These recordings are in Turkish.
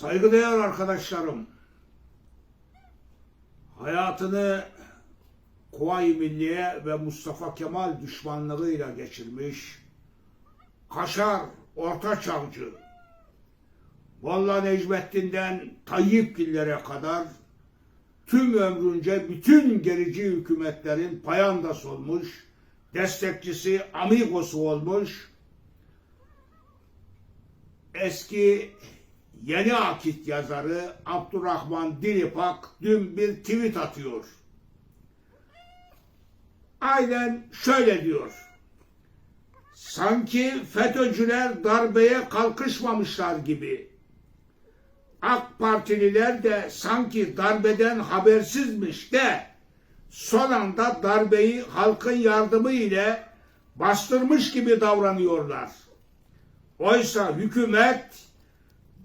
Saygıdeğer arkadaşlarım, hayatını Kuvayi Milliye ve Mustafa Kemal düşmanlığıyla geçirmiş, Kaşar Ortaçavcı, Molla Necmettin'den Tayyipgillere kadar tüm ömrünce bütün gerici hükümetlerin payandası olmuş, destekçisi, amigosu olmuş, eski Yeni Akit yazarı Abdurrahman Dilipak dün bir tweet atıyor. Aynen şöyle diyor. Sanki FETÖ'cüler darbeye kalkışmamışlar gibi. AK Partililer de sanki darbeden habersizmiş de son anda darbeyi halkın yardımı ile bastırmış gibi davranıyorlar. Oysa hükümet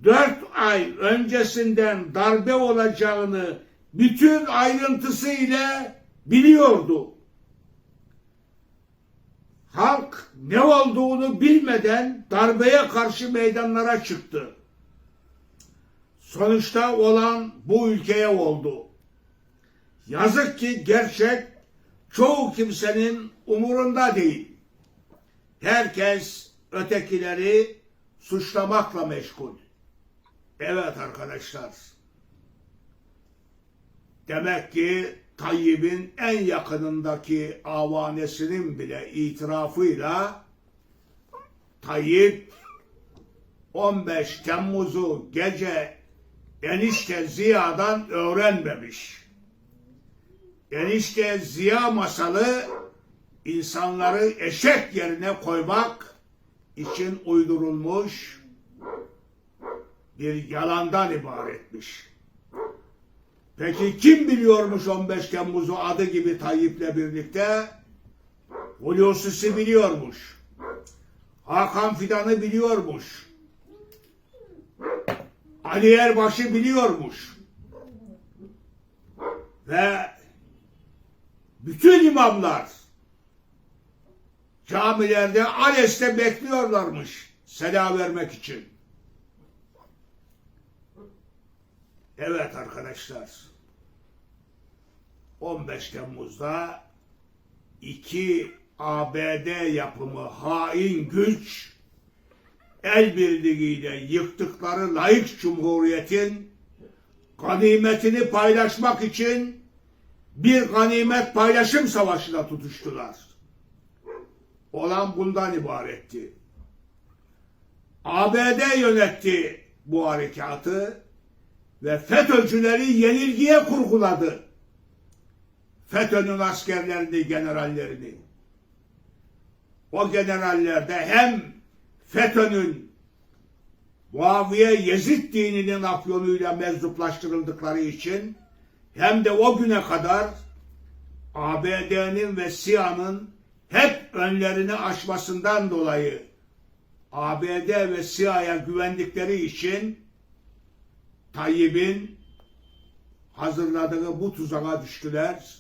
dört ay öncesinden darbe olacağını bütün ayrıntısıyla biliyordu. Halk ne olduğunu bilmeden darbeye karşı meydanlara çıktı. Sonuçta olan bu ülkeye oldu. Yazık ki gerçek çoğu kimsenin umurunda değil. Herkes ötekileri suçlamakla meşgul. Evet arkadaşlar. Demek ki Tayyip'in en yakınındaki avanesinin bile itirafıyla Tayyip 15 Temmuz'u gece enişte Ziya'dan öğrenmemiş. Enişte Ziya masalı insanları eşek yerine koymak için uydurulmuş bir yalandan ibaretmiş. Peki kim biliyormuş 15 Temmuz'u adı gibi Tayyip'le birlikte? Hulusi'si biliyormuş. Hakan Fidan'ı biliyormuş. Ali Erbaş'ı biliyormuş. Ve bütün imamlar camilerde ALES'te bekliyorlarmış selam vermek için. Evet arkadaşlar. 15 Temmuz'da iki ABD yapımı hain güç el birliğiyle yıktıkları layık cumhuriyetin ganimetini paylaşmak için bir ganimet paylaşım savaşına tutuştular. Olan bundan ibaretti. ABD yönetti bu harekatı ve FETÖ'cüleri yenilgiye kurguladı. FETÖ'nün askerlerini, generallerini. O generallerde hem FETÖ'nün Muaviye Yezid dininin afyonuyla meczuplaştırıldıkları için hem de o güne kadar ABD'nin ve SİHA'nın hep önlerini aşmasından dolayı ABD ve SİHA'ya güvendikleri için Tayyip'in hazırladığı bu tuzağa düştüler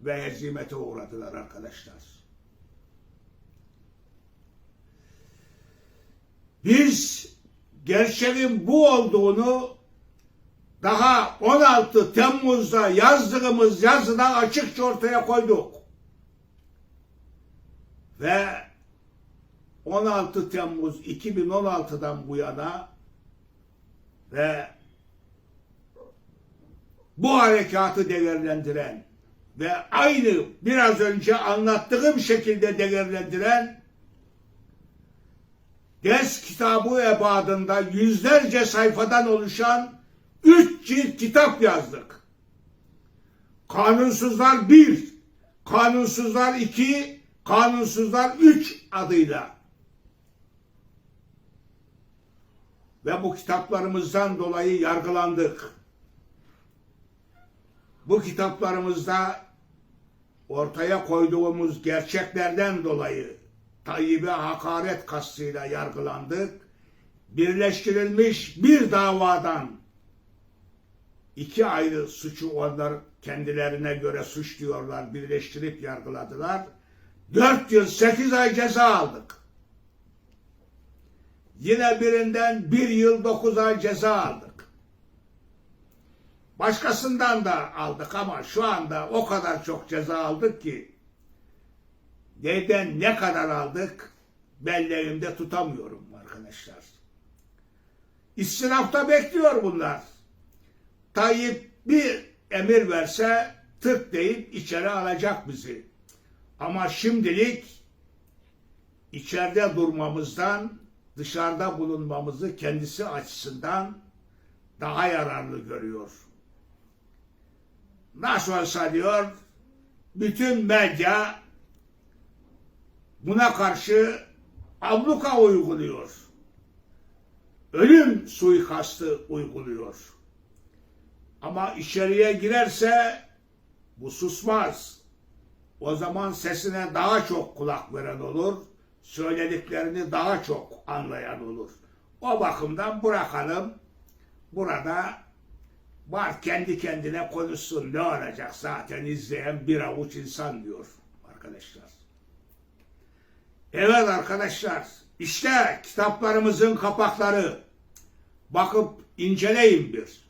ve hezimete uğradılar arkadaşlar. Biz gerçeğin bu olduğunu daha 16 Temmuz'da yazdığımız yazıda açıkça ortaya koyduk. Ve 16 Temmuz 2016'dan bu yana ve bu harekatı değerlendiren ve aynı biraz önce anlattığım şekilde değerlendiren ders kitabı ebadında yüzlerce sayfadan oluşan üç cilt kitap yazdık. Kanunsuzlar bir, kanunsuzlar iki, kanunsuzlar üç adıyla. Ve bu kitaplarımızdan dolayı yargılandık. Bu kitaplarımızda ortaya koyduğumuz gerçeklerden dolayı Tayyip'e hakaret kastıyla yargılandık. Birleştirilmiş bir davadan iki ayrı suçu onlar kendilerine göre suç diyorlar, birleştirip yargıladılar. Dört yıl sekiz ay ceza aldık. Yine birinden bir yıl dokuz ay ceza aldık. Başkasından da aldık ama şu anda o kadar çok ceza aldık ki neden ne kadar aldık belleğimde tutamıyorum arkadaşlar. İstinafta bekliyor bunlar. Tayyip bir emir verse tık deyip içeri alacak bizi. Ama şimdilik içeride durmamızdan dışarıda bulunmamızı kendisi açısından daha yararlı görüyor. Nasıl olsa diyor bütün medya buna karşı abluka uyguluyor. Ölüm suikastı uyguluyor. Ama içeriye girerse bu susmaz. O zaman sesine daha çok kulak veren olur. Söylediklerini daha çok anlayan olur. O bakımdan bırakalım. Burada var kendi kendine konuşsun ne olacak zaten izleyen bir avuç insan diyor arkadaşlar. Evet arkadaşlar işte kitaplarımızın kapakları. Bakıp inceleyin bir.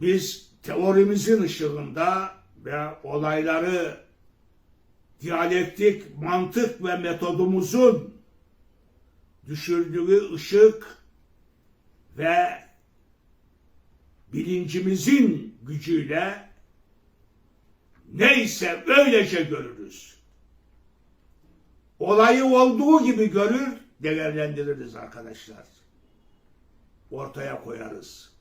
Biz teorimizin ışığında ve olayları diyalektik mantık ve metodumuzun düşürdüğü ışık ve bilincimizin gücüyle neyse öylece görürüz. Olayı olduğu gibi görür, değerlendiririz arkadaşlar. Ortaya koyarız.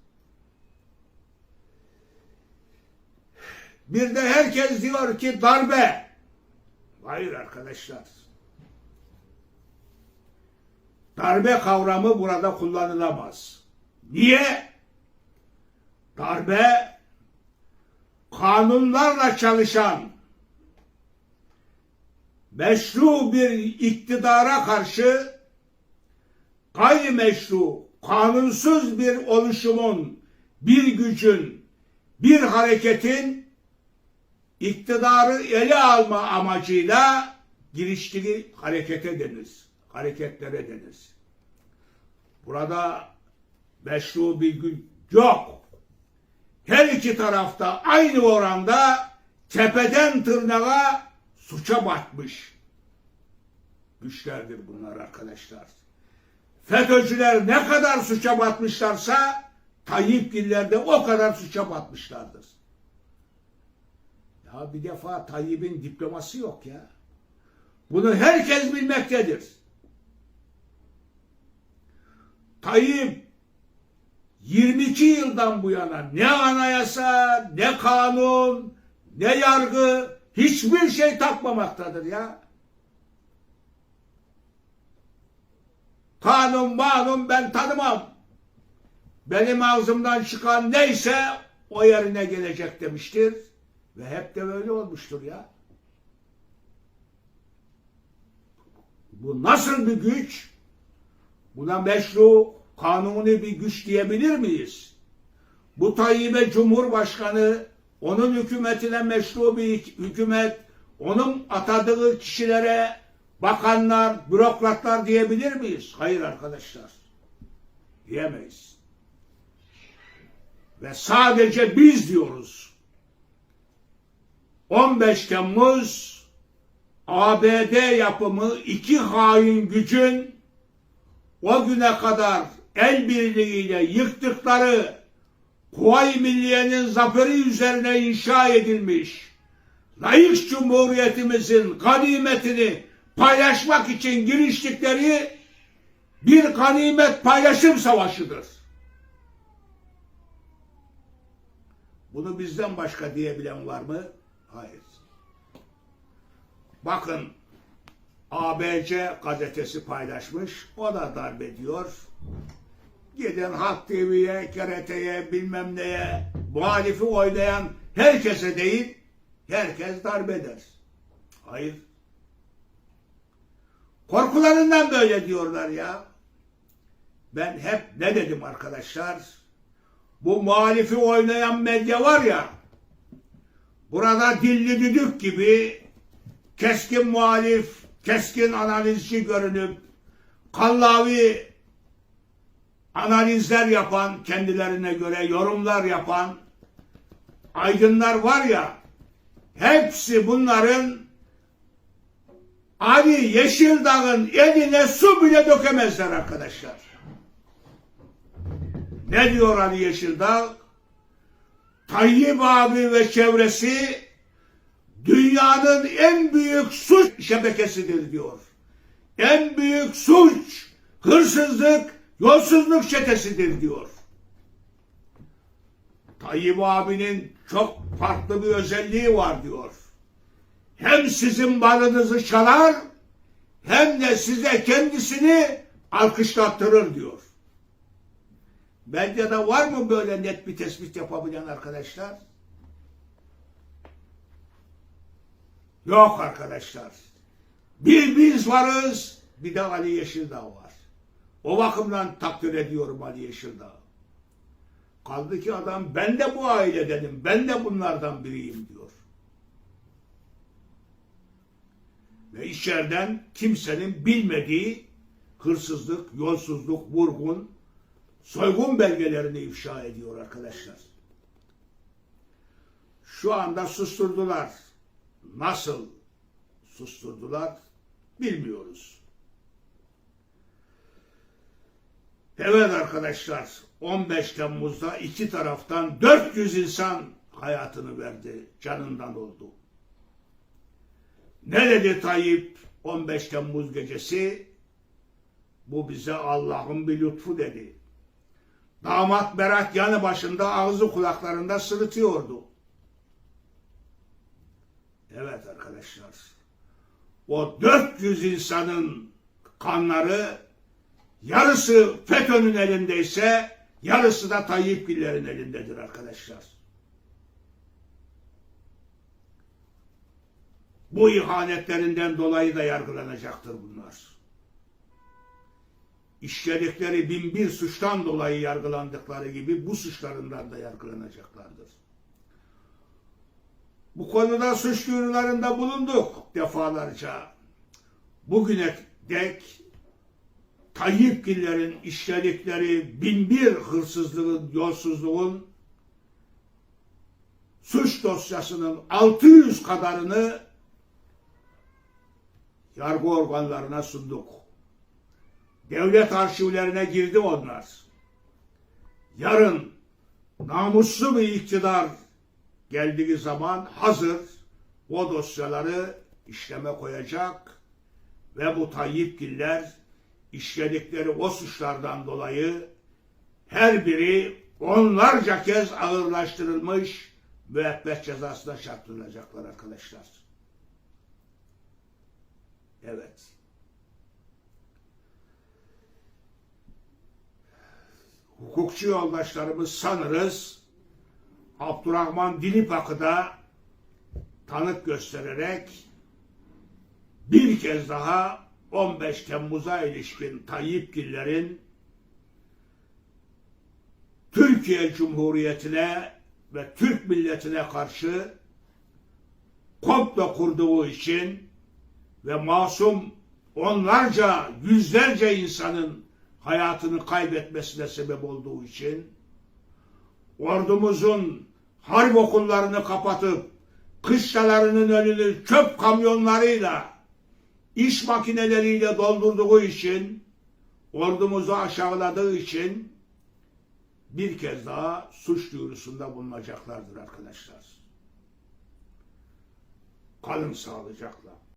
Bir de herkes diyor ki darbe. Hayır arkadaşlar. Darbe kavramı burada kullanılamaz. Niye? Darbe kanunlarla çalışan meşru bir iktidara karşı gayrimeşru, kanunsuz bir oluşumun, bir gücün, bir hareketin iktidarı ele alma amacıyla giriştiği harekete denir. Hareketlere denir. Burada meşru bir güç yok. Her iki tarafta aynı oranda tepeden tırnağa suça batmış güçlerdir bunlar arkadaşlar. FETÖ'cüler ne kadar suça batmışlarsa Tayyip Giller o kadar suça batmışlardır. Ya bir defa Tayyip'in diploması yok ya. Bunu herkes bilmektedir. Tayyip 22 yıldan bu yana ne anayasa, ne kanun, ne yargı hiçbir şey takmamaktadır ya. Kanun manun ben tanımam. Benim ağzımdan çıkan neyse o yerine gelecek demiştir. Ve hep de böyle olmuştur ya. Bu nasıl bir güç? Buna meşru, kanuni bir güç diyebilir miyiz? Bu Tayyip'e Cumhurbaşkanı, onun hükümetine meşru bir hükümet, onun atadığı kişilere bakanlar, bürokratlar diyebilir miyiz? Hayır arkadaşlar. Diyemeyiz. Ve sadece biz diyoruz. 15 Temmuz ABD yapımı iki hain gücün o güne kadar el birliğiyle yıktıkları Kuvayi Milliye'nin zaferi üzerine inşa edilmiş layık cumhuriyetimizin ganimetini paylaşmak için giriştikleri bir ganimet paylaşım savaşıdır. Bunu bizden başka diyebilen var mı? Hayır. Bakın ABC gazetesi paylaşmış. O da darbe diyor. Giden Halk TV'ye, KRT'ye, bilmem neye, muhalifi oylayan herkese değil, herkes darbe der. Hayır. Korkularından böyle diyorlar ya. Ben hep ne dedim arkadaşlar? Bu muhalifi oynayan medya var ya, burada dilli düdük gibi keskin muhalif, keskin analizci görünüp kallavi analizler yapan, kendilerine göre yorumlar yapan aydınlar var ya, hepsi bunların Ali Yeşildağ'ın eline su bile dökemezler arkadaşlar. Ne diyor Ali Yeşildağ? Tayyip abi ve çevresi dünyanın en büyük suç şebekesidir diyor. En büyük suç, hırsızlık, yolsuzluk çetesidir diyor. Tayyip abinin çok farklı bir özelliği var diyor. Hem sizin malınızı çalar hem de size kendisini alkışlattırır diyor. Medyada var mı böyle net bir tespit yapabilen arkadaşlar? Yok arkadaşlar. Bir biz varız, bir de Ali Yeşildağ var. O bakımdan takdir ediyorum Ali Yeşildağ. Kaldı ki adam ben de bu ailedenim, ben de bunlardan biriyim diyor. Ve içeriden kimsenin bilmediği hırsızlık, yolsuzluk, vurgun, soygun belgelerini ifşa ediyor arkadaşlar. Şu anda susturdular. Nasıl susturdular bilmiyoruz. Evet arkadaşlar 15 Temmuz'da iki taraftan 400 insan hayatını verdi, canından oldu. Ne dedi Tayyip 15 Temmuz gecesi? Bu bize Allah'ın bir lütfu dedi. Damat Berat yanı başında ağzı kulaklarında sırıtıyordu. Evet arkadaşlar. O 400 insanın kanları yarısı FETÖ'nün elindeyse yarısı da Tayyip Güller'in elindedir arkadaşlar. Bu ihanetlerinden dolayı da yargılanacaktır bunlar. İşledikleri bin bir suçtan dolayı yargılandıkları gibi bu suçlarından da yargılanacaklardır. Bu konuda suç duyurularında bulunduk defalarca. Bugüne dek Tayyip Giller'in işledikleri bin bir hırsızlığın, yolsuzluğun suç dosyasının 600 kadarını yargı organlarına sunduk. Devlet arşivlerine girdi onlar. Yarın namuslu bir iktidar geldiği zaman hazır o dosyaları işleme koyacak ve bu Tayyipgiller işledikleri o suçlardan dolayı her biri onlarca kez ağırlaştırılmış müebbet cezasına çarptırılacaklar arkadaşlar. Evet. Hukukçu yoldaşlarımız sanırız Abdurrahman Dilipak'ı da tanık göstererek bir kez daha 15 Temmuz'a ilişkin Tayyip Giller'in Türkiye Cumhuriyeti'ne ve Türk milletine karşı komplo kurduğu için ve masum onlarca, yüzlerce insanın hayatını kaybetmesine sebep olduğu için ordumuzun harp okullarını kapatıp kışlalarının önünü çöp kamyonlarıyla iş makineleriyle doldurduğu için ordumuzu aşağıladığı için bir kez daha suç duyurusunda bulunacaklardır arkadaşlar. Kalın sağlıcakla.